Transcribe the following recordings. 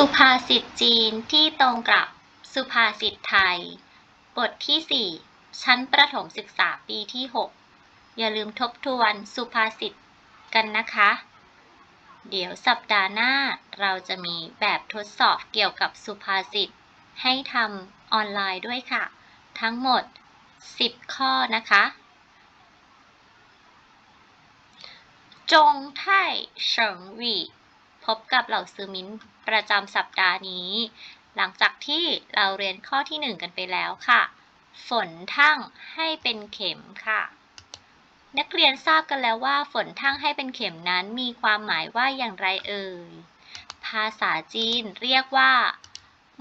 สุภาษิตจีนที่ตรงกับสุภาษิตไทย บทที่ 4 ชั้นประถมศึกษาปีที่ 6 อย่าลืมทบทวนสุภาษิตกันนะคะ เดี๋ยวสัปดาห์หน้าเราจะมีแบบทดสอบเกี่ยวกับสุภาษิตให้ทำออนไลน์ด้วยค่ะ ทั้งหมด 10 ข้อนะคะ จงไท่เฉิงหวี่ พบกับเหล่าซื้อมินประจำสัปดาห์นี้ หลังจากที่เราเรียนข้อที่ 1 กันไปแล้วค่ะ ฝนทั่งให้เป็นเข็มค่ะ นักเรียนทราบกันแล้วว่า ฝนทั่งให้เป็นเข็มนั้นมีความหมายว่าอย่างไรเอ่ย ภาษาจีนเรียกว่า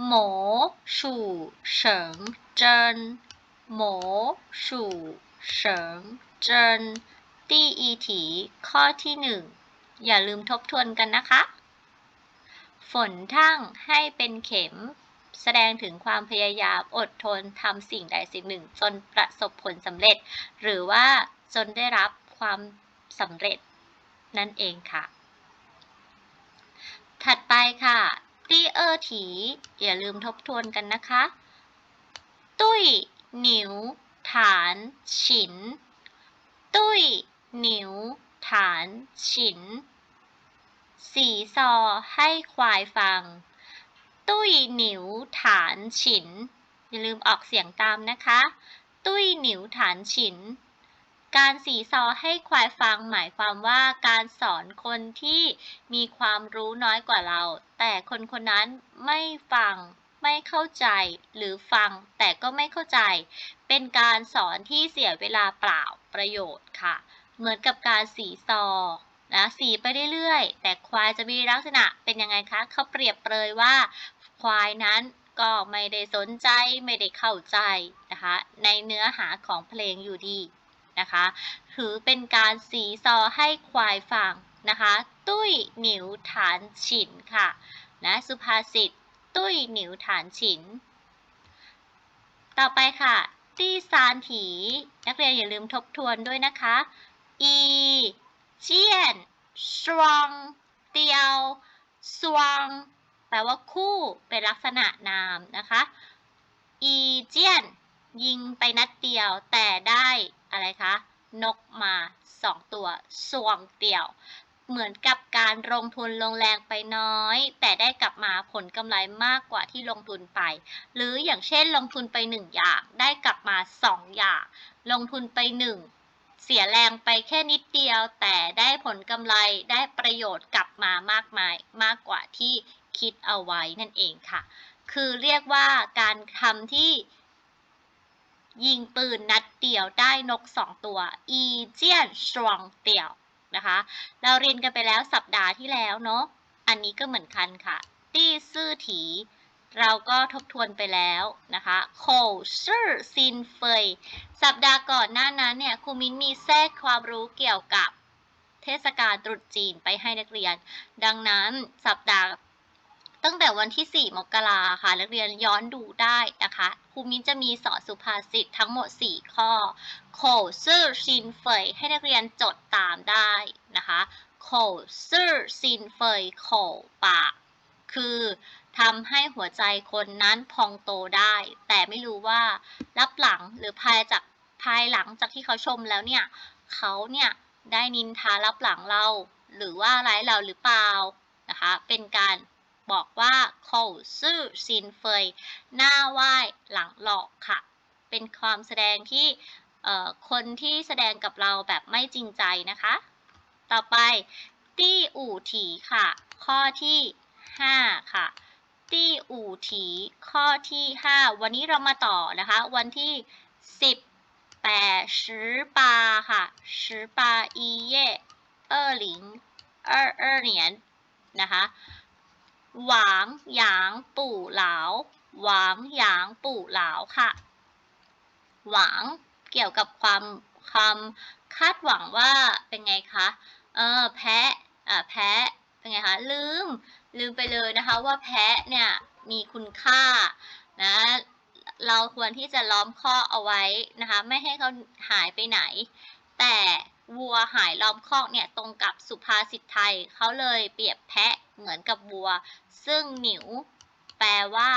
หมูสู่เฉิงเจินหมูสู่เฉิงเจินตีอีถีข้อที่หนึ่งอย่าลืมทบทวนกันนะคะ ฝนทั่งให้เป็นเข็ม แสดงถึงความพยายามอดทนทำสิ่งใดสิ่งหนึ่ง จนประสบผลสำเร็จ หรือว่าจนได้รับความสำเร็จนั่นเองค่ะ ถัดไปค่ะตีเออถี อย่าลืมทบทวนกันนะคะ ตุ้ย หนิว ฐาน ฉิน ตุ้ย หนิว ฐาน ฉิน สีซอให้ควายฟัง ตุ้ยหนิวฐานฉิน อย่าลืมออกเสียงตามนะคะ ตุ้ยหนิวฐานฉิน การสีซอให้ควายฟังหมายความว่าการสอนคนที่มีความรู้น้อยกว่าเรา แต่คนคนนั้นไม่ฟังไม่เข้าใจหรือฟังแต่ก็ไม่เข้าใจ เป็นการสอนที่เสียเวลาเปล่าประโยชน์ค่ะ เหมือนกับการสีซอ นะสีไปเรื่อยๆ แต่ควายจะมีลักษณะเป็นยังไงคะเขาเปรียบเปรยว่า ควายนั้นก็ไม่ได้สนใจไม่ได้เข้าใจนะคะในเนื้อหาของเพลงอยู่ดีนะคะถือเป็นการสีซอให้ควายฟังนะคะตุ้ยหนิวฐานฉินค่ะนะสุภาษิตตุ้ยหนิวฐานฉิน ต่อไปค่ะ ตี้ซานถีนักเรียนอย่าลืมทบทวนด้วยนะคะ อี เจียนสวงเตียวสวงแปลว่าคู่เป็นลักษณะนามนะคะ อีเจียนยิงไปนัดเดียวแต่ได้อะไรคะนกมาสองตัวสวงเตียว เหมือนกับการลงทุนลงแรงไปน้อย แต่ได้กลับมาผลกำไรมากกว่าที่ลงทุนไป หรืออย่างเช่นลงทุนไปหนึ่งอย่างได้กลับมาสองอย่าง ลงทุนไปหนึ่ง เสียแรงไปแค่นิดเดียวแต่ได้ผลกำไรได้ประโยชน์กลับมามากมายมากกว่าที่คิดเอาไว้นั่นเองค่ะ คือเรียกว่าการทำที่ยิงปืนนัดเดียวได้นกสองตัว อีเจียนสวงเตียวนะคะ เราเรียนกันไปแล้วสัปดาห์ที่แล้วเนาะ อันนี้ก็เหมือนกันค่ะ ตี้ซื่อถี เราก็ทบทวนไปแล้วนะคะโคซื่อซินเฟย สัปดาห์ก่อนหน้านั้นเนี่ยครูมิ้นมีแทรกความรู้เกี่ยวกับเทศกาลตรุษจีนไปให้นักเรียน ดังนั้นสัปดาห์ตั้งแต่วันที่ 4 มกราค่ะ นักเรียนย้อนดูได้นะคะครูมิ้นจะมีสอนสุภาษิตทั้งหมด 4 ข้อโคซื่อซินเฟย ให้นักเรียนจดตามได้นะคะโคซื่อซินเฟยโคปากคือ ทำให้หัวใจคนนั้นพองโตได้ แต่ไม่รู้ว่ารับหลังหรือภายจากภายหลังจากที่เขาชมแล้วเนี่ย เขาเนี่ยได้นินทารับหลังเรา หรือว่าร้ายเราหรือเปล่านะคะ เป็นการบอกว่าโคซื่อซินเฟย หน้าไหว้หลังหลอกค่ะ เป็นความแสดงที่คนที่แสดงกับเราแบบไม่จริงใจนะคะ ต่อไปตี้อู่ถีค่ะ ข้อที่ 5 ค่ะ ตี้อู่ถีข้อที่ 5 วันนี้เรามาต่อนะคะ วันที่ 10แปดสิบาค่ะสิบาอีเย่เออหลิงเออเออเนียนนะคะหวังหยางปู่เหลาหวังหยางปู่เหลาค่ะ หวังเกี่ยวกับความความคาดหวังว่าเป็นไงคะเออแพ้อ่าแพ้ เป็นไงคะลืมลืมไปเลยนะคะว่าแพะเนี่ยมีคุณค่านะเราควรที่จะล้อมข้อเอาไว้นะคะไม่ให้เขาหายไปไหน แต่วัวหายล้อมคอกเนี่ยตรงกับสุภาษิตไทยเขาเลยเปรียบแพะเหมือนกับวัว ซึ่งหนิวแปลว่า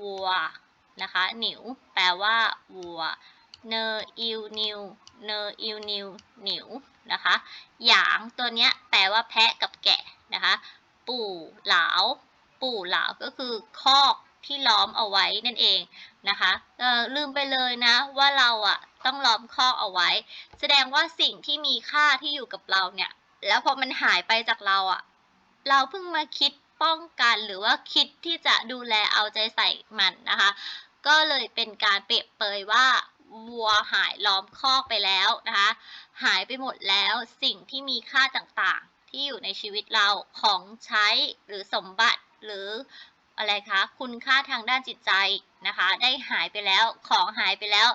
วัวนะคะหนิวแปลว่าวัวเนออิวนิวเนออิวนิวหนิว นะคะ หยางตัวเนี้ยแปลว่าแพะกับแกะนะคะ ปู่หลาวปู่หลาวก็คือคอกที่ล้อมเอาไว้นั่นเองนะคะลืมไปเลยนะว่าเราอะต้องล้อมคอกเอาไว้ แสดงว่าสิ่งที่มีค่าที่อยู่กับเราเนี่ย แล้วพอมันหายไปจากเราอะเราเพิ่งมาคิดป้องกันหรือว่าคิดที่จะดูแลเอาใจใส่มันนะคะ ก็เลยเป็นการเปรียบเปยว่า วัวหายล้อมคอกไปแล้วนะคะ หายไปหมดแล้วสิ่งที่มีค่าต่างๆ ที่อยู่ในชีวิตเราของใช้หรือสมบัติหรืออะไรคะคุณค่าทางด้านจิตใจนะคะ ได้หายไปแล้วของหายไปแล้ว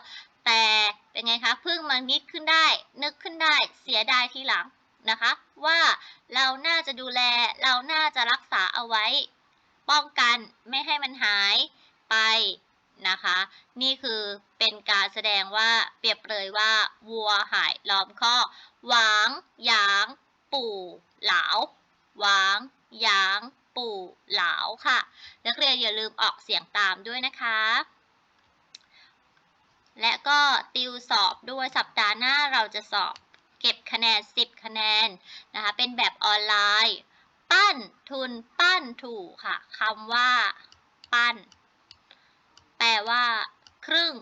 แต่เป็นไงคะเพิ่งมานึกขึ้นได้ นึกขึ้นได้เสียดายทีหลังนะคะ ว่าเราน่าจะดูแลเราน่าจะรักษาเอาไว้ ป้องกันไม่ให้มันหายไป นะคะ นี่คือเป็นการแสดงว่าเปรียบเลยว่าวัวหายล้อมคอหวางหยาง ปู่เหลาหวางหยางปู่เหลาค่ะ นักเรียนอย่าลืมออกเสียงตามด้วยนะคะ และก็ติวสอบด้วยสัปดาห์หน้าเราจะสอบเก็บคะแนน 10 คะแนนนะคะ เป็นแบบออนไลน์ ปั้นทุนปั้นถูกค่ะคำว่า ปั้น แปลว่าครึ่ง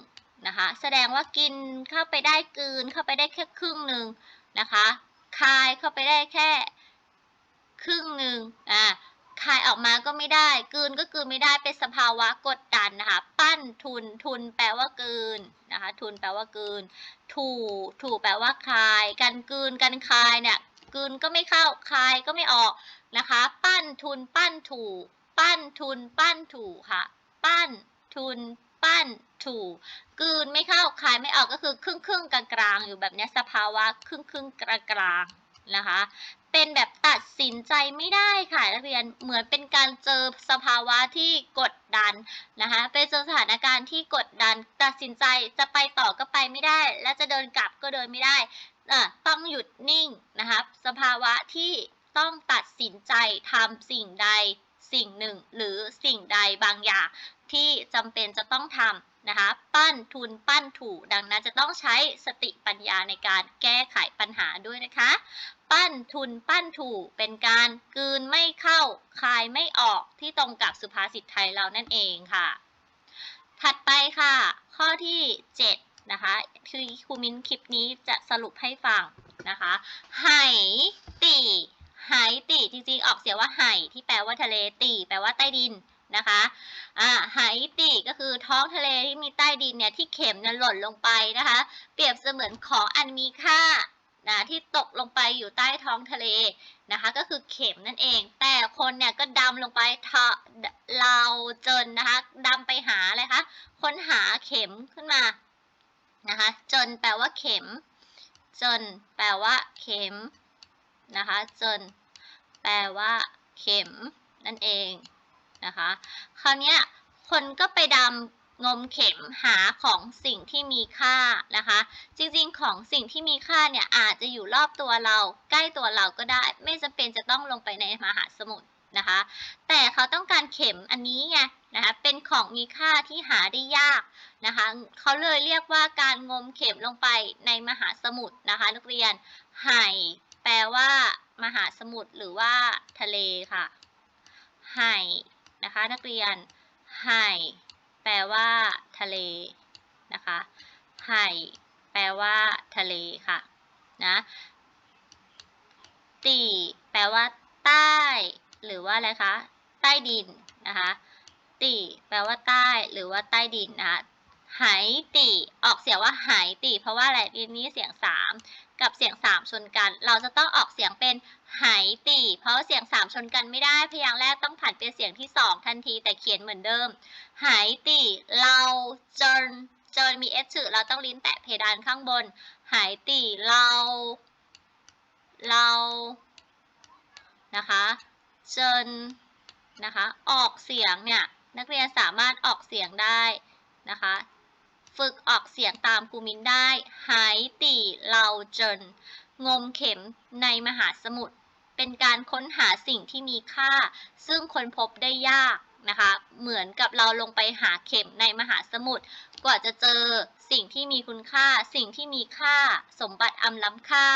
นะคะ แสดงว่ากินเข้าไปได้กืนเข้าไปได้แค่ครึ่งหนึ่งนะคะคายเข้าไปได้แค่ครึ่งหนึ่งอ่าคายออกมาก็ไม่ได้กืนก็กืนไม่ได้เป็นสภาวะกดดันนะคะ ปั้นทุนทุนแปลว่ากืนนะคะ ทุนแปลว่ากืน ถูถูแปลว่าคาย กันกืนกันคายเนี่ยกืนก็ไม่เข้าคายก็ไม่ออกนะคะ ปั้นทุนปั้นถู ปั้นทุนปั้นถูค่ะ ปั้น ทุนปั้นถูกลืนไม่เข้าคายไม่ออกก็คือครึ่งครึ่งกลางกลางๆอยู่แบบนี้สภาวะครึ่งครึ่งกลางกลางๆนะคะ เป็นแบบตัดสินใจไม่ได้ค่ะนักเรียนเหมือนเป็นการเจอสภาวะที่กดดันนะคะเป็นสถานการณ์ที่กดดัน ตัดสินใจจะไปต่อก็ไปไม่ได้ และจะเดินกลับก็เดินไม่ได้ต้องหยุดนิ่งนะคะสภาวะที่ต้องตัดสินใจทำสิ่งใดสิ่งหนึ่งหรือสิ่งใดบางอย่าง ที่จำเป็นจะต้องทำนะคะ ปั้นทุนปั้นถูดังนั้นจะต้องใช้สติปัญญาในการแก้ไขปัญหาด้วยนะคะ ปั้นทุนปั้นถูเป็นการกืนไม่เข้า คายไม่ออกที่ตรงกับสุภาษิตไทยเรานั่นเองค่ะ ถัดไปค่ะ ข้อที่ 7 นะคะ คือครูมิ้นคลิปนี้จะสรุปให้ฟังนะคะไหตีไหตีจริงๆ ออกเสียงว่าไหที่แปลว่าทะเลตีแปลว่าใต้ดิน นะคะอ่าไหตีก็คือท้องทะเลที่มีใต้ดินเนี่ยที่เข็มนี่ยหล่นลงไปนะคะ เปรียบเสมือนของอันมีค่านะที่ตกลงไปอยู่ใต้ท้องทะเลนะคะ ก็คือเข็มนั่นเอง แต่คนเนี่ยก็ดำลงไปเทาเราจนนะคะดำไปหาอะไรคะค้นหาเข็มขึ้นมานะคะ จนแปลว่าเข็ม จนแปลว่าเข็มนะคะ จน แปลว่า เข็มนั่นเอง นะคะ คราวนี้คนก็ไปดำงมเข็มหาของสิ่งที่มีค่านะคะ จริงๆของสิ่งที่มีค่าเนี่ยอาจจะอยู่รอบตัวเราใกล้ตัวเราก็ได้ ไม่จำเป็นจะต้องลงไปในมหาสมุทรนะคะ แต่เขาต้องการเข็มอันนี้ไงนะคะเป็นของมีค่าที่หาได้ยากนะคะเขาเลยเรียกว่าการงมเข็มลงไปในมหาสมุทรนะคะ นักเรียนไห่แปลว่ามหาสมุทรหรือว่าทะเลค่ะไห่ นะคะนักเรียนไห่แปลว่า ทะเลนะคะไห่แปลว่า ทะเลค่ะนะตีแปลว่า ใต้ หรือว่าอะไรคะใต้ดินนะคะตีแปลว่าใต้หรือว่าใต้ดินนะคะ หายตีออกเสียงว่าหายตีเพราะว่าอะไรทีนี้เสียงสามกับเสียงสามชนกัน เราจะต้องออกเสียงเป็นหายตีเพราะเสียงสามชนกันไม่ได้ พยางค์แรกต้องผันเป็นเสียงที่สองทันทีแต่เขียนเหมือนเดิมหายตีเราจนจนมีเอชเราต้องลิ้นแตะเพดานข้างบนหายตีเรา เรานะคะจนนะคะ ออกเสียงเนี่ยนักเรียนสามารถออกเสียงได้นะคะ ฝึกออกเสียงตามครูมินได้ หายตีเราจนงมเข็มในมหาสมุทร เป็นการค้นหาสิ่งที่มีค่า ซึ่งค้นพบได้ยากนะคะ เหมือนกับเราลงไปหาเข็มในมหาสมุทร กว่าจะเจอสิ่งที่มีคุณค่า สิ่งที่มีค่า สมบัติอันล้ำค่า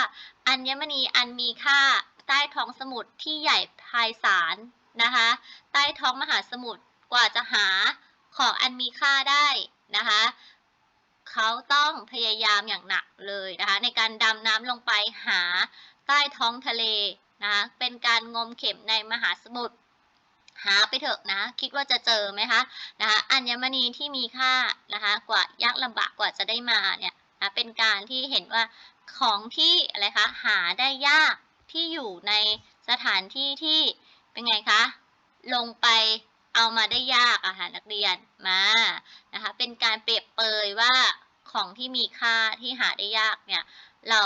อัญมณีอันมีค่า ใต้ท้องสมุทรที่ใหญ่ไพศาลนะคะ ใต้ท้องมหาสมุทร กว่าจะหาของอันมีค่าได้นะคะ เขาต้องพยายามอย่างหนักเลยนะคะในการดำน้ำลงไปหาใต้ท้องทะเลนะคะเป็นการงมเข็มในมหาสมุทรหาไปเถอะนะ คิดว่าจะเจอไหมคะนะคะอัญมณีที่มีค่านะคะกว่ายากลำบากกว่าจะได้มาเนี่ยนะเป็นการที่เห็นว่าของที่อะไรคะหาได้ยากที่อยู่ในสถานที่ที่เป็นไงคะลงไปเอามาได้ยากอะค่ะนักเรียนมานะคะเป็นการเปรียบเปยว่า ของที่มีค่าที่หาได้ยากเนี่ย เรา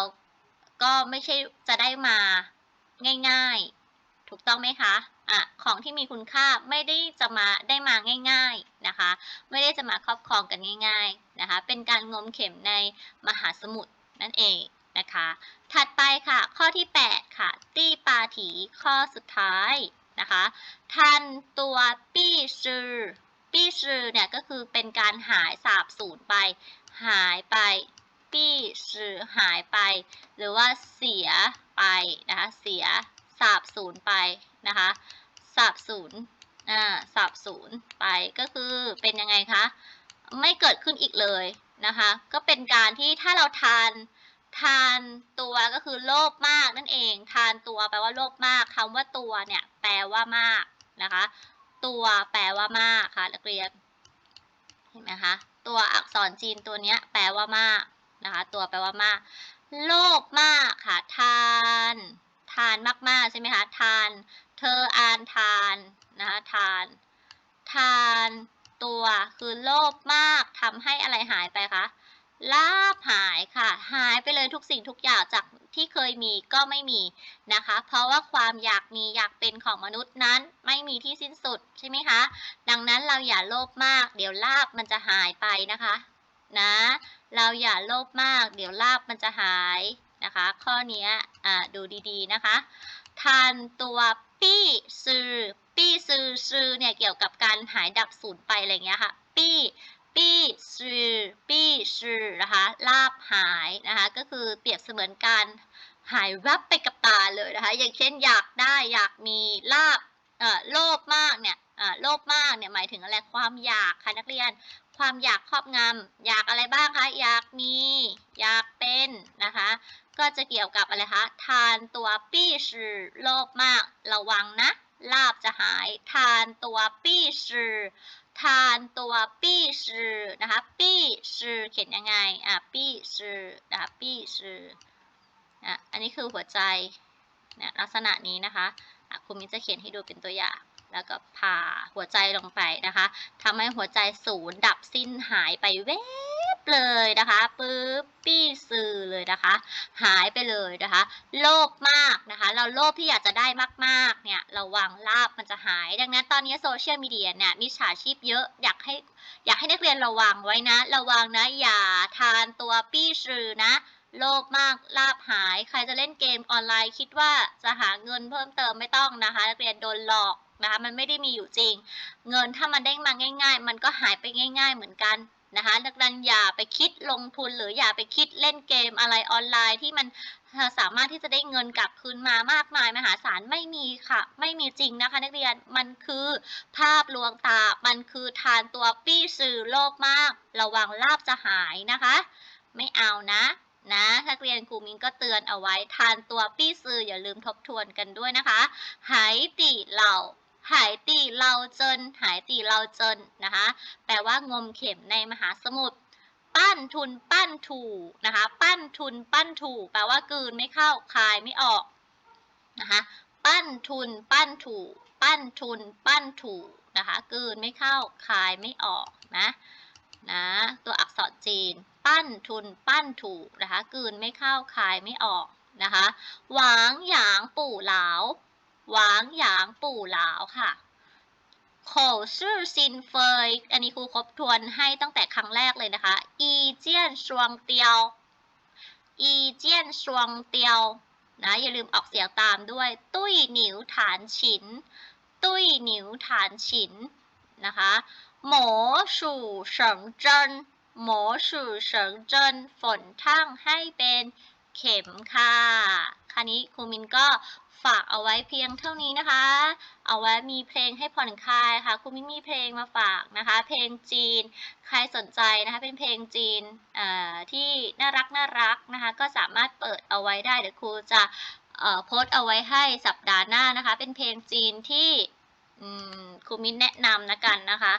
ก็ไม่ใช่จะได้มาง่าย ๆ ถูกต้องไหมคะอะของที่มีคุณค่าไม่ได้จะมาได้มาง่าย ๆนะคะ ไม่ได้จะมาครอบครองกันง่าย ๆนะคะ เป็นการงมเข็มในมหาสมุทรนั่นเองนะคะ ถัดไปค่ะ ข้อที่ 8 ค่ะ ตี้ปาถีข้อสุดท้ายนะคะทันตัวปี้ซือปี้ซือเนี่ยก็คือเป็นการหายสาบสูญไป หายไปปี้ซือหายไป หรือว่าเสียไปนะคะเสียสาบสูญไปนะคะสาบสูญอ่าสาบสูญไปก็คือเป็นยังไงคะไม่เกิดขึ้นอีกเลยนะคะก็เป็นการที่ถ้าเราทานทานตัวก็คือโลภมากนั่นเอง ทานตัวแปลว่าโลภมากคำว่าตัวเนี่ยแปลว่ามากนะคะ ตัวแปลว่ามากค่ะนักเรียนเห็นไหมคะ ตัวอักษรจีนตัวนี้แปลว่ามากนะคะ ตัวแปลว่ามาก โลภมากค่ะ ทาน ทานมากๆใช่ไหมคะ ทาน เธออ่านทานนะคะทาน ทานตัวคือโลภมากทำให้อะไรหายไปคะ ลาบหายค่ะ หายไปเลยทุกสิ่งทุกอย่างจากที่เคยมีก็ไม่มีนะคะ เพราะว่าความอยากมีอยากเป็นของมนุษย์นั้นไม่มีที่สิ้นสุดใช่ไหมคะ ดังนั้นเราอย่าโลภมาก เดี๋ยวลาบมันจะหายไปนะคะนะ เราอย่าโลภมาก เดี๋ยวลาบมันจะหายนะคะ ข้อนี้ดูดีๆนะคะทานตัวปี้ซือปี้ซือซือเนี่ยเกี่ยวกับการหายดับสูญไปอะไรเงี้ยค่ะ ปี้ ปี้ซือปี้ซือนะคะลาบหายนะคะก็คือเปรียบเสมือนการหายวับไปกับตาเลยนะคะอย่างเช่นอยากได้อยากมีลาบเอ่อโลภมากเนี่ยอ่าโลภมากเนี่ยหมายถึงอะไรความอยากค่ะนักเรียน ความอยากครอบงำอยากอะไรบ้างคะอยากมีอยากเป็นนะคะก็จะเกี่ยวกับอะไรคะทานตัวปี้ชื่อโลภมากระวังนะลาบจะหายทานตัวปี้ชื่อ ทานตัวปี้ชือนะคะปี้ชือเขียนยังไงอะปี้ชือนะคะปี้ชืออะอันนี้คือหัวใจเนี่ยลักษณะนี้นะคะอะครูมิ้นจะเขียนให้ดูเป็นตัวอย่างแล้วก็ผ่าหัวใจลงไปนะคะทำให้หัวใจศูนย์ดับสิ้นหายไปเว้ เลยนะคะปึ๊บปี้ซือเลยนะคะ หายไปเลยนะคะ โลภมากนะคะ เราโลภที่อยากจะได้มากๆเนี่ยระวังลาบมันจะหาย ดังนั้นตอนนี้โซเชียลมีเดียเนี่ยมิจฉาชีพเยอะอยากให้อยากให้นักเรียนระวังไว้นะ ระวังนะอย่าทานตัวปี้ซือนะโลภมากลาบหาย ใครจะเล่นเกมออนไลน์คิดว่าจะหาเงินเพิ่มเติมไม่ต้องนะคะนักเรียนโดนหลอกนะคะมันไม่ได้มีอยู่จริง เงินถ้ามันได้มาง่าย ๆ มันก็หายไปง่าย ๆ เหมือนกัน นะคะดังนั้นอย่าไปคิดลงทุนหรืออย่าไปคิดเล่นเกมอะไรออนไลน์ที่มันสามารถที่จะได้เงินกลับคืนมามากมายมหาศาลไม่มีค่ะ ไม่มีจริงนะคะ นักเรียนมันคือภาพลวงตา มันคือทานตัวปี้สื่อโลกมาก ระวังลาบจะหายนะคะ ไม่เอานะนะนักเรียนครูมินก็เตือนเอาไว้ทานตัวปี้ซืออย่าลืมทบทวนกันด้วยนะคะหายตีเหล่า หายตีเราเจนหายตีเราเจนนะคะ แปลว่างมเข็มในมหาสมุทร ปั้นทุนปั้นถูนะคะ ปั้นทุนปั้นถูแปลว่ากืนไม่เข้าคายไม่ออกนะคะ ปั้นทุนปั้นถูปั้นทุนปั้นถูนะคะ กืนไม่เข้าคายไม่ออกนะนะตัวอักษรจีน ปั้นทุนปั้นถูนะคะกืนไม่เข้าคายไม่ออกนะคะ หวางหยางปู่เหลา หวางหยางปู่เหลาค่ะโขชื่อซินเฟยอันนี้ครูครบทวนให้ตั้งแต่ครั้งแรกเลยนะคะอีเจียนชวงเตียวอีเจียนชวงเตียวนะอย่าลืมออกเสียงตามด้วย ตุ้ยหนิวฐานฉิน ตุ้ยหนิวฐานฉินนะคะหมอสู่เฉิงเจิ้นหมอสู่เฉิงเจิ้นฝนทั่งให้เป็นเข็มค่ะคันนี้ครูมินก็ ฝากเอาไว้เพียงเท่านี้นะคะ เอาไว้มีเพลงให้ผ่อนคลายค่ะครูมินมีเพลงมาฝากนะคะ เพลงจีน ใครสนใจนะคะเป็นเพลงจีนที่น่ารักน่ารักนะคะ ก็สามารถเปิดเอาไว้ได้เดี๋ยวครูจะโพสต์เอาไว้ให้สัปดาห์หน้านะคะ เป็นเพลงจีนที่ครูมินแนะนำนะกันนะคะ